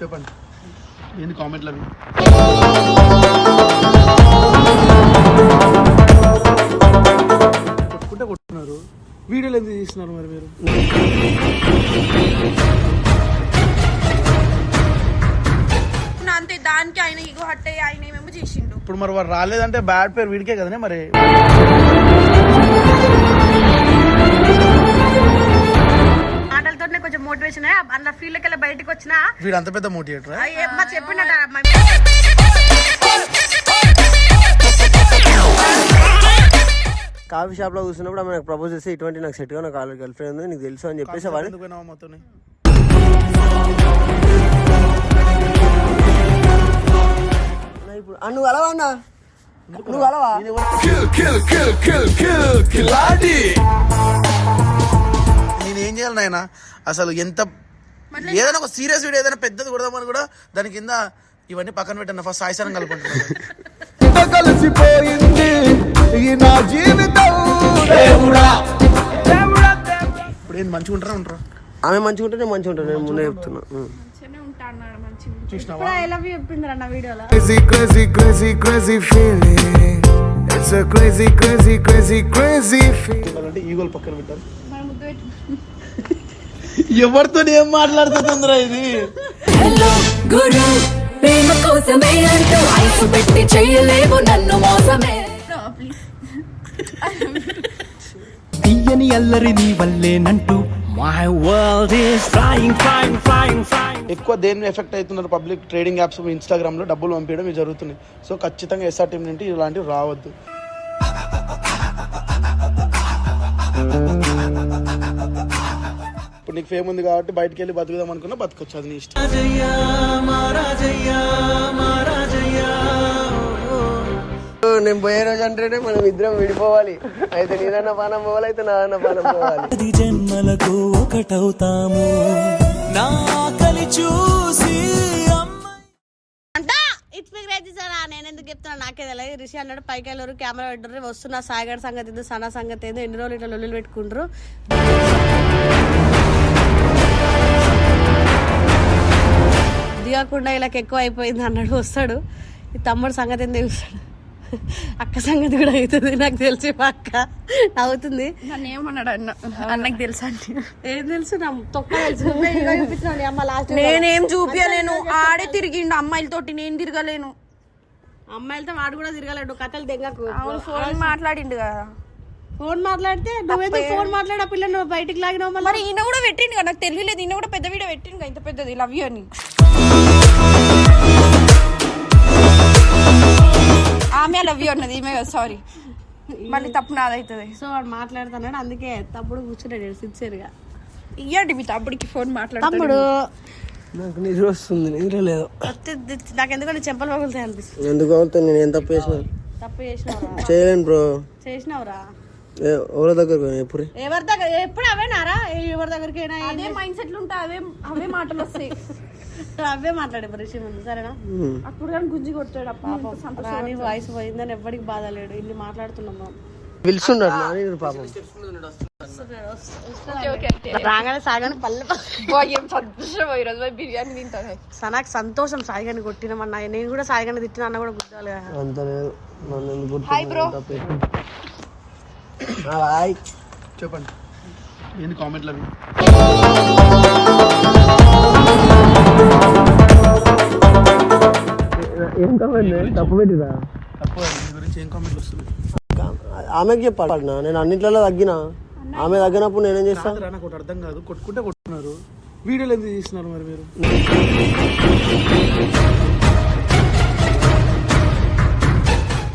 చెప్పండి. ఏంది కామెంట్లు అవి కొట్టుకుంటే కొట్టుకున్నారు. వీడియోలు ఎందుకు తీస్తున్నారు మరి మీరు? అంతే దానికి ఆయన ఇగో హట్టే ఆయన ఏమేమో చేసిండు. ఇప్పుడు మరి వాడు రాలేదంటే బ్యాడ్ పేరు వీడికే కదనే మరి? మాటలతోనే కొంచెం మోటివేషన్ అన్న ఫీల్డ్ కెళ్ళి బయటకు వచ్చిన వీడు అంత పెద్ద మోటివేటర్ మా చెప్పినట్ట కాఫీ షాప్లో కూర్చున్నప్పుడు ఆమె నాకు ప్రపోజ్ చేస్తే ఇటువంటి నాకు సెట్గా నాకు ఆల్రెడీ గర్ల్ ఫ్రెండ్ ఉంది నీకు తెలుసు అని చెప్పేసి వాడు నువ్వు అలవా అన్న నువ్వు అలవా నేను ఏం చేయాలి నాయన అసలు ఎంత ఏదైనా ఒక సీరియస్ వీడియో ఏదైనా పెద్దది కొడదామని కూడా దాని కింద ఇవన్నీ పక్కన పెట్టాను ఫస్ట్ సాయిసారం కలుపుకుంటున్నాను కలిసిపోయింది ఈ నా జీవితం. ఇప్పుడు ఏంది మంచిగా ఉంటారా ఉంటారా? ఆమె మంచిగా ఉంటే నేను మంచిగా ఉంటాను నేను ముందే చెప్తున్నా. ఈగోలు పక్కన పెట్టారు ఎవరితో ఏం మాట్లాడుతుందిరా ఇది? ప్రేమ కోసమే అంటూ ఐసు పెట్టి చేయలేవు నన్ను మోసమే. తీయని అల్లరి నీ వల్లేనంటూ my world is flying flying flying flying ఎక్కువ దేని ఎఫెక్ట్ అవుతున్నారు పబ్లిక్ ట్రేడింగ్ యాప్స్ ఇన్స్టాగ్రామ్లో డబ్బులు పంపించడం జరుగుతున్నాయి. సో ఖచ్చితంగా ఎస్ఆర్ టీం నుండి ఇలాంటివి రావద్దు. నీకు ఫేమ్ ఉంది కాబట్టి బయటికి వెళ్ళి బతుకుదాం అనుకున్నా బతకొచ్చు అది నీ ఇష్టం. నేను పోయే రోజు అంటేనే మనం ఇద్దరం విడిపోవాలి. అయితే నీదన్న పానం పోవాలి అయితే నాదన్న పానం పోవాలి. జన్మలకు ఒకటవుతాము. నా కలి చూసి ఇట్స్ మీ సార్ నేను ఎందుకు చెప్తున్నా? నాకే తెలియదు. రిషి అన్నాడు పైకి వెళ్ళరు కెమెరా పెట్టరు వస్తున్నా సాయిగడ్ సంగతి ఏందో సనా సంగతి ఏందో ఎన్ని రోజులు ఇట్లా లొల్లులు పెట్టుకుంటారు దిగకుండా ఇలాకి ఎక్కువ అయిపోయింది అన్నాడు వస్తాడు. ఈ తమ్ముడు సంగతి ఏందో చూస్తాడు అక్క సంగతి కూడా అవుతుంది నాకు తెలిసి మా అక్క నవ్వుతుంది. నన్ను ఏమన్నాడు అన్న? అన్నకి తెలుసా అంటే? ఏం తెలుసు నా తొక్క నేనేం చూపించలేను ఆడే తిరిగిండు అమ్మాయిలతోటి నేను తిరగలేను. అమ్మాయిలతో వాడు కూడా తిరగలేడు కథలు దెంగకు ఫోన్ మాట్లాడిండు కదా. ఫోన్ మాట్లాడితే నువ్వెందుకు ఫోన్ మాట్లాడి ఆ పిల్ల నువ్వు బయటికి లాగినావు మళ్ళీ? మరి ఈయన కూడా పెట్టిండు కదా నాకు తెలియలేదు. ఈయన కూడా పెద్ద వీడియో పెట్టిండు కదా ఇంత పెద్దది. లవ్ యూ అని. ఆమె లవ్ యూ అన్నది ఈమె సారీ మళ్ళీ తప్పు నాదవుతుంది సో వాడు మాట్లాడుతున్నాడు అందుకే తప్పుడు కూర్చున్నాడు సిన్సియర్గా ఇయ్యండి మీ తమ్ముడికి ఫోన్ మాట్లాడు తమ్ముడు. నాకు నిద్ర వస్తుంది నిద్ర లేదు. నాకు ఎందుకంటే చెంపలు పగులుతాయి అనిపిస్తుంది. ఎందుకు అవుతుంది నేను ఏం తప్పు చేసిన? తప్పు చేసినావురా చేయలేను బ్రో చేసినావురా? ఎవరి దగ్గర ఎప్పుడు? ఎవరి దగ్గర ఎప్పుడు అవేనారా ఎవరి దగ్గరికి అయినా అదే మైండ్ సెట్లు ఉంటే అవే అవే మాటలు వస్తాయి. అవే మాట్లాడే పరిచయం ముందు సరేనా. అప్పుడు కానీ గుంజి కొట్టాడు అప్పుడు రాని వాయిస్ పోయిందని ఎవ్వడికి బాధ లేడు ఇల్లు మాట్లాడుతున్నాం నాని పాపం. రాగానే సాగానే పల్లె సంతోషం బిర్యానీ తింటాను. సనాకి సంతోషం సాయిగాని కొట్టినామన్నా నేను కూడా సాయిగాని తిట్టిన అన్న కూడా గుర్తువాలి కదా. అంత లేదు హాయ్ చెప్పండి. ఏంది కామెంట్లు అవి? ఏం కావాలి తప్పు పెట్టిరా తప్పు నీ గురించి ఏం కామెంట్లు వస్తుంది ఆమెకి చెప్పాడు నా నేను అన్నిట్లలో తగ్గినా. ఆమె తగ్గినప్పుడు నేనేం చేస్తా? కాదురా, నాకు ఒకటి అర్థం కాదు. కొట్టుకుంటే కొట్టుకున్నారు. వీడియోలు ఎందుకు తీస్తున్నారు మరి మీరు?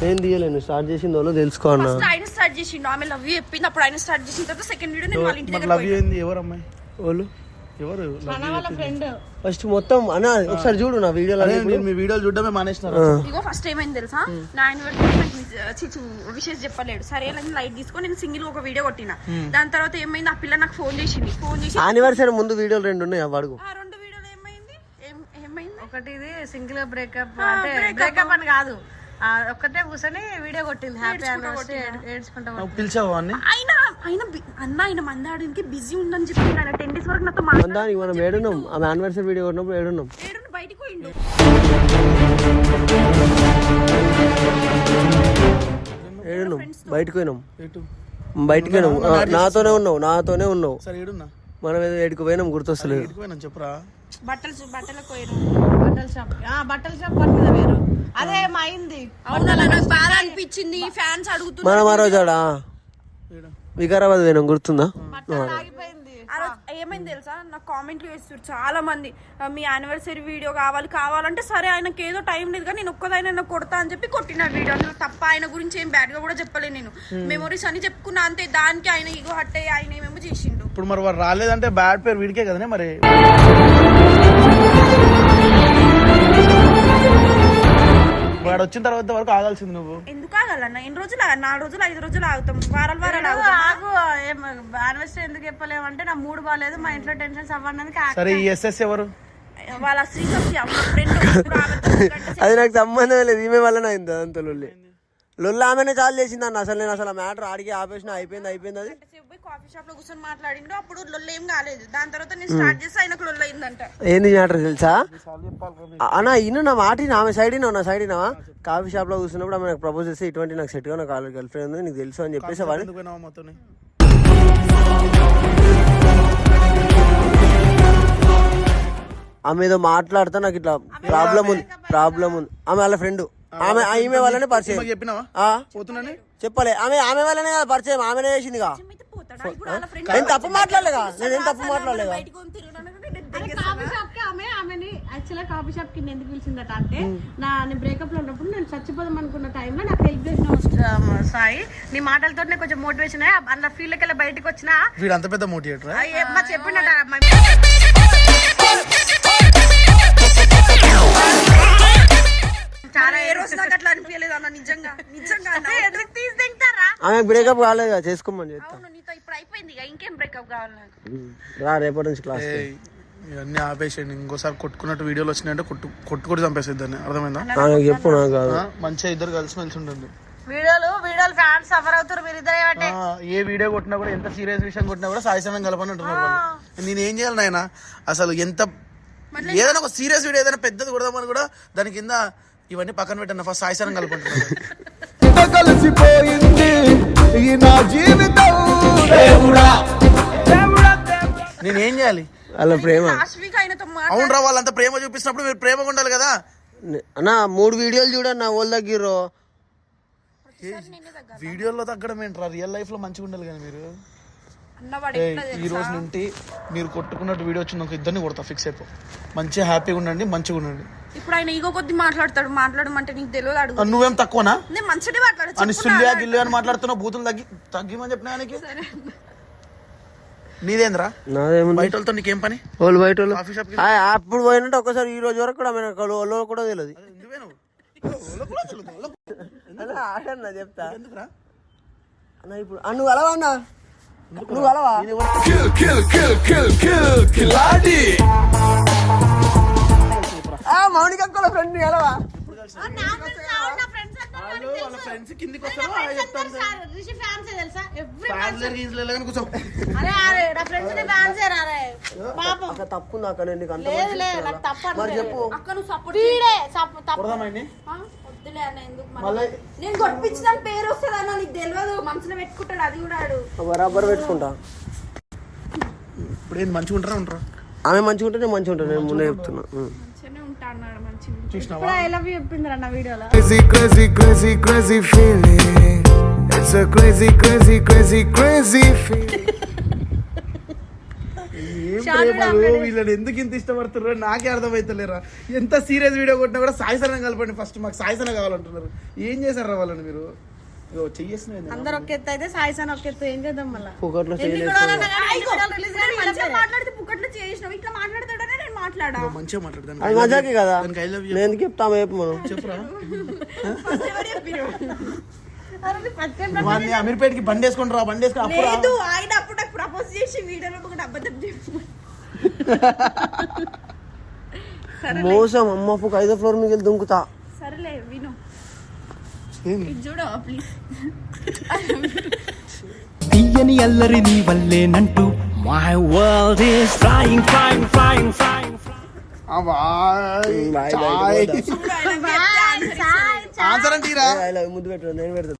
నేను తీయలేను స్టార్ట్ చేసింది వాళ్ళు తెలుసుకో అన్న. ఫస్ట్ ఆయన స్టార్ట్ చేసిండు ఆమె లవ్ యూ చెప్పింది అప్పుడు ఆయన స్టార్ట్ చేసిన తర్వాత సెకండ్ వీడియో నేను వాళ్ళ ఇంటి దగ్గర లవ్ ఏంది? ఎవరు అమ్మాయి వాళ్ళు? ఎవరు? love you వాళ్ళ ఫ్రెండ్ ఫస్ట్ మొత్తం అన్న ఒకసారి చూడు నా వీడియోలో అదే మీరు మీ వీడియోలు చూడడమే మానేసినారు. ఇగో ఫస్ట్ ఏమైంది తెలుసా? నా యానివర్సరీ విషెస్ చెప్పలేడు. సరే అని లైట్ తీసుకొని నేను సింగిల్ ఒక వీడియో కొట్టిన. దాని తర్వాత ఏమైంది? ఆ పిల్ల నాకు ఫోన్ చేసింది. ఫోన్ చేసి యానివర్సరీ ముందు వీడియోలు రెండు ఉన్నాయి అవి అడుగు. ఆ రెండు వీడియోలు ఏమైంది? ఏం- ఏమైంది? ఒకటి ఇది సింగిల్ బ్రేకప్ అంటే బ్రేకప్ అని కాదు. ఒక్కటే కూర్చొని వీడియో కొట్టింది. హ్యాపీ అనివర్సరీ ఏడ్చుకుంటా నువ్వు పిలిచావా అన్ని? ఆయన ఆయన బి- అన్న ఆయన మందాడానికి బిజీ ఉందని చెప్పి టెన్ డేస్ వరకు నాతో మాట్లాడారు దానికి మనం ఏడున్నాం. ఆమె యానివర్సరీ వీడియో కొట్టినప్పుడు ఏడున్నాం. ఏడున్న బయటికి పోయిండు. ఏడున్నాం. బయటకు పోయినాం. బయటికి పోయినాం. నాతోనే ఉన్నావు నాతోనే ఉన్నావు. సరే ఏడున్నా? మనం ఏదో ఏడుకు పోయినాం గుర్తొస్తలేదు. చెప్పురా? బట్టలు బట్టలకు పోయిన బట్టల షాప్. ఆ బట్టల షాప్ పని మీద వేరు. అదే మా అయింది బాధ అనిపించింది. ఫ్యాన్స్ అడుగుతున్నారు. మనం ఆ రోజు ఆడ? వికారాబాద్ పోయినాం గుర్తుందా? ఏమైంది తెలుసా? నాకు కామెంట్లు చేస్తారు చాలా మంది. మీ యానివర్సరీ వీడియో కావాలి కావాలంటే సరే ఆయనకి ఏదో టైం లేదు కానీ నేను ఒక్కదైనా కొడతా అని చెప్పి కొట్టిన వీడియో. అందులో తప్ప ఆయన గురించి ఏం బ్యాడ్గా కూడా చెప్పలేదు నేను. మెమొరీస్ అని చెప్పుకున్నా అంతే. దానికి ఆయన ఇగో హట్ అయ్యి ఆయన ఏమేమో చేసిండు. ఇప్పుడు మరి వాడు రాలేదంటే బ్యాడ్ పేరు వీడికే కదనే మరి? వాడు వచ్చిన తర్వాత వరకు ఆగాల్సింది నువ్వు. ఎందుకు ఆగాలన్న? ఎన్ని రోజులు? నాలుగు రోజులు ఐదు రోజులు ఆగుతాం. వారాలు వారాలు ఆగు యానివర్సరీ ఎందుకు చెప్పలేమంటే నా మూడు బాగాలేదు మా ఇంట్లో టెన్షన్స్ అవ్వడానికి సరే ఈ ఎస్ఎస్ ఎవరు? వాళ్ళ శ్రీశక్తి ఫ్రెండ్ అది నాకు సంబంధం లేదు. ఈమె వల్లనే అయింది అంత లొల్లి ఆమెనే చాలు చేసింది అన్న అసలు నేను అసలు మ్యాటర్ ఆడికి ఆపేసిన. అయిపోయింది అయిపోయింది అది. కాఫీ షాప్లో కూర్చొని మాట్లాడిండు. అప్పుడు లొల్లు ఏం కాలేదు. దాని తర్వాత నేను స్టార్ట్ చేస్తే ఆయనకు లొల్లు అయిందంట. ఏంది మ్యాటర్ తెలుసా? అన్న ఇನ್ನು నా మాట ఆమె సైడ్ నా సైడ్ ఇనావా కాఫీ షాప్లో కూర్చున్నప్పుడు ఆమె నాకు ప్రపోజ్ చేస్తే ఇటువంటి నాకు సెట్గా నాకు గర్ల్ ఫ్రెండ్ ఉంది నీకు తెలుసు అని చెప్పేసి వాడు ఎందుకు పోయినావు మొత్తం ఆమె ఏదో మాట్లాడుతా నాకు ఇట్లా ప్రాబ్లం ఉంది ప్రాబ్లం ఉంది. ఆమె వాళ్ళ ఫ్రెండ్ ఆమె ఈమె వల్లనే పరిచయం. చెప్పినావా? పోతున్నానే చెప్పలే. ఆమె ఆమె వల్లనే కదా పరిచయం. ఆమెనే చేసిందిగా నేను తప్పు మాట్లాడలేగా నేను ఏం తప్పు మాట్లాడలేగా యాక్చువల్గా కాఫీ షాప్కి ఎందుకు పిలిచిందట అంటే నా నేను బ్రేకప్లో ఉన్నప్పుడు నేను చచ్చిపోదాం అనుకున్న టైంలో నాకు హెల్ప్ చేసిన సాయి. నీ మాటలతో కొంచెం మోటివేషన్ అందులో ఫీల్డ్ కెళ్ళి బయటకు వచ్చిన వీడు అంత పెద్ద మోటివేటర్ మా ఏ రోజు నాకు అట్లా అనిపించలేదు అన్న నిజంగా నిజంగా అన్న. ఎందుకు తీసి తింటారా? ఆమె బ్రేకప్ కాలేదు చేసుకోమని చెప్తా అవును నీతో ఇప్పుడు అయిపోయింది ఇక ఇంకేం బ్రేకప్ కావాలి నాకు? రా రేపటి నుంచి క్లాస్ ఇవన్నీ ఆపేసేయండి ఇంకోసారి కొట్టుకున్నట్టు వీడియోలు వచ్చినాయంటే కొట్టు కొట్టుకొని చంపేసేది దాన్ని. అర్థమైందా? చెప్పు మంచిగా ఇద్దరు కలిసి మెలిసి ఉంటుంది వీడియోలు వీడియోలు ఫ్యాన్స్ సఫర్ అవుతారు మీరు ఇద్దరే అంటే ఆ, ఏ వీడియో కొట్టినా కూడా ఎంత సీరియస్ విషయం కొట్టినా కూడా సాయి సమయం కలపని అంటున్నారు. నేను ఏం చేయాలి నాయన? అసలు ఎంత ఏదైనా ఒక సీరియస్ వీడియో ఏదైనా పెద్దది కొడదామని కూడా దాని కింద ఇవన్నీ పక్కన పెట్టాను ఫస్ట్ సాయి సమయం కలుపుకుంటున్నాను కలిసిపోయింది ఈ నా జీవితం. నేను ఏం చేయాలి? వాళ్ళ ప్రేమ. లాస్ట్ వీక్ ఆయనతో మాట్లాడి. అవును రా వాళ్ళంత ప్రేమ చూపిస్తున్నప్పుడు మీరు ప్రేమగా ఉండాలి కదా. అన్న మూడు వీడియోలు చూడండి నా వాళ్ళ దగ్గర వీడియోలో తగ్గడం ఏంట్రా? రియల్ లైఫ్లో మంచిగా ఉండాలి కానీ మీరు. ఈ రోజు నుండి మీరు కొట్టుకున్నట్టు వీడియో వచ్చింది ఇద్దరిని కొడతా ఫిక్స్ అయిపో. మంచిగా హ్యాపీగా ఉండండి మంచిగా ఉండండి. ఇప్పుడు ఆయన ఈగో కొద్ది మాట్లాడతాడు మాట్లాడమంటే నీకు తెలియదు అడుగు. నువ్వేం తక్కువనా? నేను మంచిగా మాట్లాడు అని సుల్లియా గిల్లి అని మాట్లాడుతున్నావు బూతులు తగ్గి తగ్గిమని చెప్పినా ఆయనకి? నీదేంద్రా? నాదేముంది? బయట వాళ్ళతో నీకేం పని? వాళ్ళు బయట అప్పుడు పోయినట్టు ఒక్కసారి ఈ రోజు వరకు కూడా వాళ్ళు కూడా తెలియదు. అన్న, చెప్తా. ఎందుకురా? అన్న ఇప్పుడు నువ్వు అలవా అన్న? నువ్వు అలవా? kill kill kill kill kill కిలాడి. ఆ మౌనిక ఫ్రెండ్ ఫ్రెండ్స్ కిందికి వస్తారు చెప్తాను తప్పు నీకు చెప్పు. వద్దులే అన్న ఎందుకు నేను కొట్టించిన పేరు వస్తుంది అన్న నీకు తెలియదు. మనసులో పెట్టుకుంటాడు అది కూడా ఆడు. బరాబర్ పెట్టుకుంటా. ఇప్పుడు మంచిగా ఉంటారా ఉంటారా? ఆమె మంచిగా ఉంటే నేను మంచిగా ఉంటాను నేను ముందే చెప్తున్నా. ఉం. మంచిగానే ఉంటా అన్నాడు మంచిగా చూసినావా? ఐ లవ్ యూ చెప్పిందిరా నా వీడియోలో. Crazy crazy crazy crazy feeling. ఏం ప్రేమలు వీళ్ళని ఎందుకు ఇంత ఇష్టపడుతున్నారు నాకే అర్థమైతలేరా? ఎంత సీరియస్ వీడియో కొట్టినా కూడా సాయిసనం కలపండి ఫస్ట్ మాకు సాయిసన కావాలంటున్నారు. ఏం చేశారా వాళ్ళని మీరు? అందరు ఒక ఎత్తు అయితే సాయి సాన్ ఒక ఎత్తు. ఏం చేద్దాం మళ్ళా? పుకట్లో మంచిగా మాట్లాడితే చేసినావు ఇట్లా మాట్లాడతాడనే నేను మాట్లాడా? అది మజాకి కదా. నేను చెప్పురా? అమీర్పేటకి బండి వేసుకొని రా బండి వేసుకొని. లేదు ఆయన అప్పుడు నాకు ప్రపోజ్ చేసి వీడియోలో ఒకటి అబద్ధం చెప్పు మోసం అమ్మ పుక ఐదో ఫ్లోర్ మీకు వెళ్ళి దుంకుతా. సరేలే విను. చూడు ప్లీజ్ తీయని అల్లరి నీ వల్లేనంటూ. My world is flying flying flying flying boy, చాయ్. బయటకు ఆన్సర్ అంటే ఇరా. ఐ లవ్ ముద్దు పెట్టు నేను పెడతా.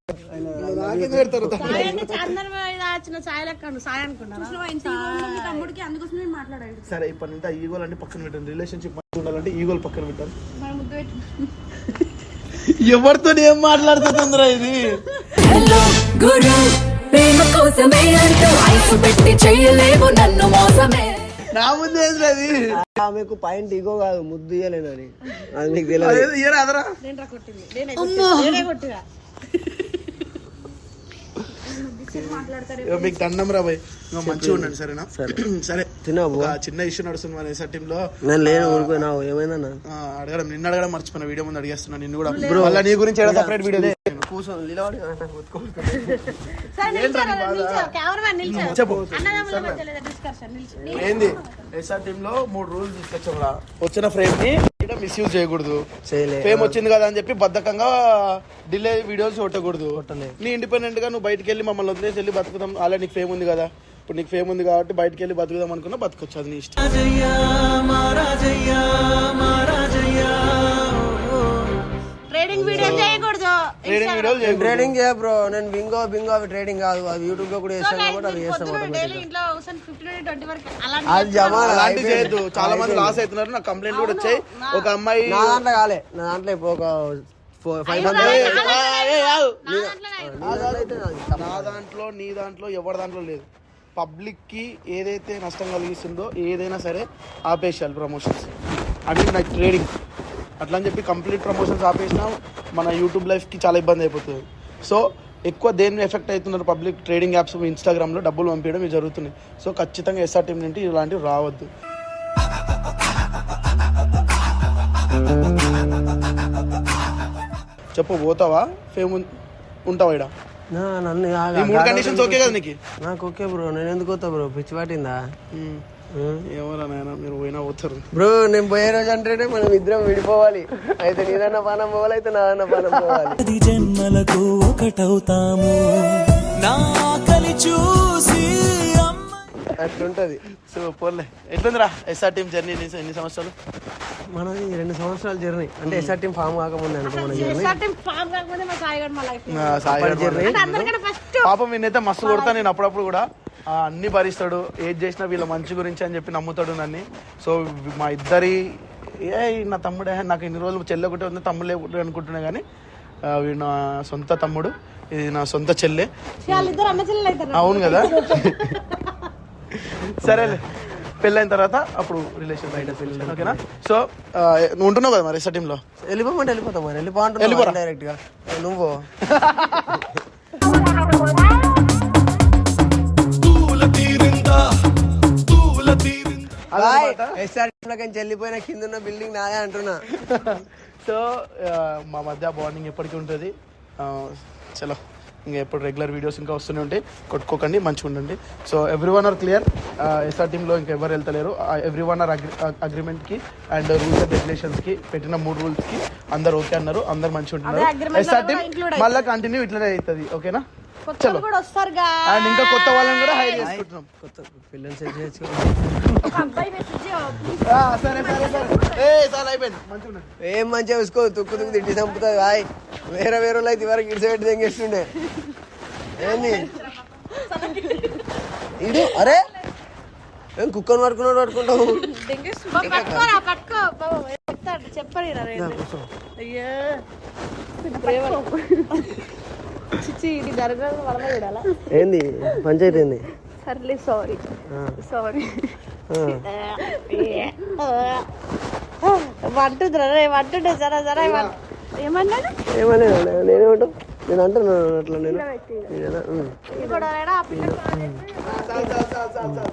నాకెందుకు పెడతారు? సాయి అంటే అందరి మీద వచ్చిన సాయి లెక్క సాయి అనుకున్నారా చూసినావా ఎంత ఈగో ఉందో మీ తమ్ముడికి అందుకోసం నేను మాట్లాడాడు సరే ఇప్పటి నుంచి ఈగోలు అంటే పక్కన పెట్టండి. రిలేషన్షిప్ ఉండాలంటే ఈగోలు పక్కన పెట్టాలి మన ముద్దు పెట్టు. ఎవరితో ఏం మాట్లాడుతుందిరా ఇది? హలో గురు ప్రేమ కోసమే అంటూ ఐసు పెట్టి చెయ్యలేవు నన్ను మోసమే. నా ముందే అది ఆమెకు పాయింట్ ఇగో కాదు ముద్దు ఇయ్యలేనని. అది నీకు తెలియదు. అదరా నేను రా కొట్టింది నేనే కొట్టినా. నేనే కొట్టినా ఇగో మీకు దండం రా బాయ్ ఇంకా మంచిగా ఉండండి సరేనా? సరే. తిన్నావు చిన్న ఇష్యూ నడుస్తుంది మన ఎస్ఆర్ టీమ్లో నేను లేను ఏమైందన్నా? ఆ, అడగడం నిన్న అడగడం మర్చిపోయిన వీడియో ముందు అడిగేస్తున్నా నిన్ను కూడా. మళ్ళీ నీ గురించి ఏదో సపరేట్ వీడియో ఏంది? ఎస్ఆర్ టీమ్లో మూడు రూల్స్ తీసుకొచ్చాం వచ్చిన ఫ్రేమ్ని మిస్యూజ్ చేయకూడదు. చేయలే. ఫేమ్ వచ్చింది కదా అని చెప్పి బద్ధకంగా డిలే వీడియోస్ కొట్టకూడదు. నీ ఇండిపెండెంట్గా నువ్వు బయటికి వెళ్ళి మమ్మల్ని వదిలేసి వెళ్ళి బతుకుదాం. అలా నీకు ఫేమ్ ఉంది కదా. ఇప్పుడు నీకు ఫేమ్ ఉంది కాబట్టి బయటికి వెళ్ళి బతుకుదాం అనుకున్నా బతకొచ్చు అది నీ ఇష్టం. ట్రేడింగ్ చేయ బ్రో నేను బింగో బింగో అవి ట్రేడింగ్ కాదు. అది యూట్యూబ్లో కూడా చేస్తాను కాబట్టి అది చేస్తాం డైలీ ఇంట్లో కూర్చొని ఫిఫ్టీన్ ట్వంటీ వరకు అలా అది జమా అలాంటి చేయొద్దు. చాలా మంది లాస్ అవుతున్నారు. నాకు కంప్లైంట్ కూడా వచ్చాయి. ఒక అమ్మాయి నా దాంట్లో కాలే. నా దాంట్లో ఇప్పుడు ఒక ఫైవ్ నాది. నా దాంట్లో నీ దాంట్లో ఎవరి దాంట్లో లేదు. పబ్లిక్కి ఏదైతే నష్టం కలిగిస్తుందో ఏదైనా సరే ఆపేసేయాలి ప్రమోషన్స్ అది నాకు ట్రేడింగ్ అట్లా అని చెప్పి కంప్లీట్ ప్రమోషన్స్ ఆపేసినా మన యూట్యూబ్ లైఫ్కి చాలా ఇబ్బంది అయిపోతుంది. సో ఎక్కువ దేని ఎఫెక్ట్ అవుతున్నారు పబ్లిక్ ట్రేడింగ్ యాప్స్ ఇన్స్టాగ్రామ్లో డబ్బులు పంపించడం ఇవి జరుగుతున్నాయి. సో ఖచ్చితంగా ఎస్ఆర్ టీం నుండి ఇలాంటివి రావద్దు. చెప్పు పోతావా? ఫేమ్ ఉంటావా ఇక్కడ? నన్ను మూడు కండిషన్స్ ఓకే కదా నీకు? నాకు ఓకే బ్రో నేను ఎందుకు పోతా బ్రో పిచ్చి పట్టిందా? ఎవరా నాయన మీరు పోయినా పోతారు. బ్రో నేను పోయే రోజు అంటేనే మనం ఇద్దరం విడిపోవాలి. అయితే నీదన్న పానం పోవాలి అయితే నాదన్న పానం పోవాలి. పది జన్మలకు ఒకటవుతాము. నా కలి చూసి అమ్మ అట్లుంటది. సో పోలే ఎట్లుందిరా ఎస్ఆర్ టీం జర్నీ ఎన్ని సంవత్సరాలు? మనది రెండు సంవత్సరాల జర్నీ అంటే ఎస్ఆర్ టీం ఫామ్ కాకముందే అనుకో మన జర్నీ పాపం వీనైతే మస్తు కొడతా నేను అప్పుడప్పుడు కూడా ఆ, అన్ని భరిస్తాడు ఏది చేసినా వీళ్ళ మంచి గురించి అని చెప్పి నమ్ముతాడు నన్ను. సో మా ఇద్దరి ఏ నా తమ్ముడే నాకు ఇన్ని రోజులు చెల్లె ఒకటి ఉంది తమ్ముడే ఒకటి అనుకుంటున్నా కానీ వీడు నా సొంత తమ్ముడు ఇది నా సొంత చెల్లె. అవును కదా? సరేలే. పెళ్ళైన తర్వాత అప్పుడు రిలేషన్ బయట ఓకేనా? సో నువ్వు ఉంటున్నావు కదా మరి ఎస్ఆర్ టీంలో వెళ్ళిపోమంటే వెళ్ళిపోతాం మరి. వెళ్ళిపో వెళ్ళిపోరా. అంటున్నా డైరెక్ట్గా నువ్వు. వెళ్ళిపోయిన కింద ఉన్న బిల్డింగ్ నాదే అంటున్నా. సో మా మధ్య బాండింగ్ ఎప్పటికీ ఉంటుంది. చలో. ఇంకా ఎప్పుడు రెగ్యులర్ వీడియోస్ ఇంకా వస్తూనే ఉంటాయి. కొట్టుకోకండి మంచిగా ఉండండి. So everyone are clear SR టీంలో ఇంకా ఎవరు వెళ్తలేరు? ఎవ్రీ వన్ ఆర్ అగ్రిమెంట్కి అండ్ రూల్స్ అండ్ రెగ్యులేషన్స్కి పెట్టిన మూడు రూల్స్కి అందరు ఓకే అన్నారు అందరు మంచిగా ఉంటున్నారు. ఎస్ఆర్ టీం మళ్ళీ కంటిన్యూ ఇట్లనే అవుతుంది ఓకేనా కొత్త వాళ్ళు కూడా వస్తారుగా అండ్ ఇంకా కొత్త వాళ్ళని కూడా హైర్ చేసుకుంటున్నాం. కొత్త పిల్లలు సెట్ ఏ మంచిగా ఉండండి ఏం మంచిగా చూసుకో తుక్కు తుక్కు తిట్టి చంపుతుంది హాయ్ వేరే వేరే వాళ్ళు అయితే వరకు ఇటు సైడ్ తెంగేస్తుండే. ఏంది? ఇడు అరే! ఏం కుక్కను పట్టుకున్నాడు పట్టుకుంటావు? పట్టుకోరా ఏంది? పంచాయతీ ఏంది? సర్లే సారీ సారీ వంటుందిరా వంటుండే జరా జరా ఏమన్- ఏమన్నాడు? నేనేమంటావు నేను అంటున్నాను అట్లా నేను.